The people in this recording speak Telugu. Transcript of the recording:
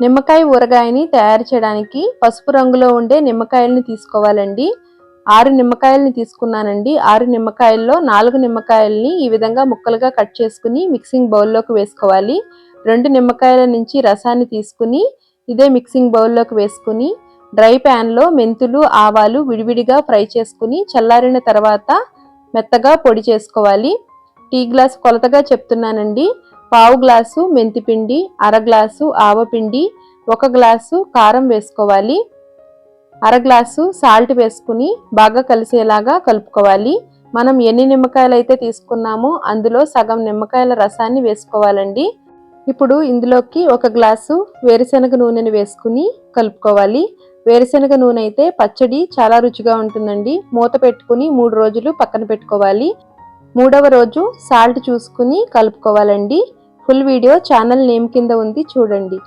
నిమ్మకాయ ఊరగాయని తయారు చేయడానికి పసుపు రంగులో ఉండే నిమ్మకాయల్ని తీసుకోవాలండి. ఆరు నిమ్మకాయల్ని తీసుకున్నానండి. ఆరు నిమ్మకాయల్లో నాలుగు నిమ్మకాయల్ని ఈ విధంగా ముక్కలుగా కట్ చేసుకుని మిక్సింగ్ బౌల్లోకి వేసుకోవాలి. రెండు నిమ్మకాయల నుంచి రసాన్ని తీసుకుని ఇదే మిక్సింగ్ బౌల్లోకి వేసుకుని డ్రై ప్యాన్లో మెంతులు ఆవాలు విడివిడిగా ఫ్రై చేసుకుని చల్లారిన తర్వాత మెత్తగా పొడి చేసుకోవాలి. టీ గ్లాస్ కొలతగా చెప్తున్నానండి. పావు గ్లాసు మెంతిపిండి అర గ్లాసు ఆవపిండి ఒక గ్లాసు కారం వేసుకోవాలి. అర గ్లాసు సాల్ట్ వేసుకుని బాగా కలిసేలాగా కలుపుకోవాలి. మనం ఎన్ని నిమ్మకాయలు అయితే తీసుకున్నామో అందులో సగం నిమ్మకాయల రసాన్ని వేసుకోవాలండి. ఇప్పుడు ఇందులోకి ఒక గ్లాసు వేరుశనగ నూనెని వేసుకుని కలుపుకోవాలి. వేరుశనగ నూనె అయితే పచ్చడి చాలా రుచిగా ఉంటుందండి. మూత పెట్టుకుని మూడు రోజులు పక్కన పెట్టుకోవాలి. మూడవ రోజు సాల్ట్ చూసుకుని కలుపుకోవాలండి. ఫుల్ వీడియో ఛానల్ నేమ్ కింద ఉంది చూడండి.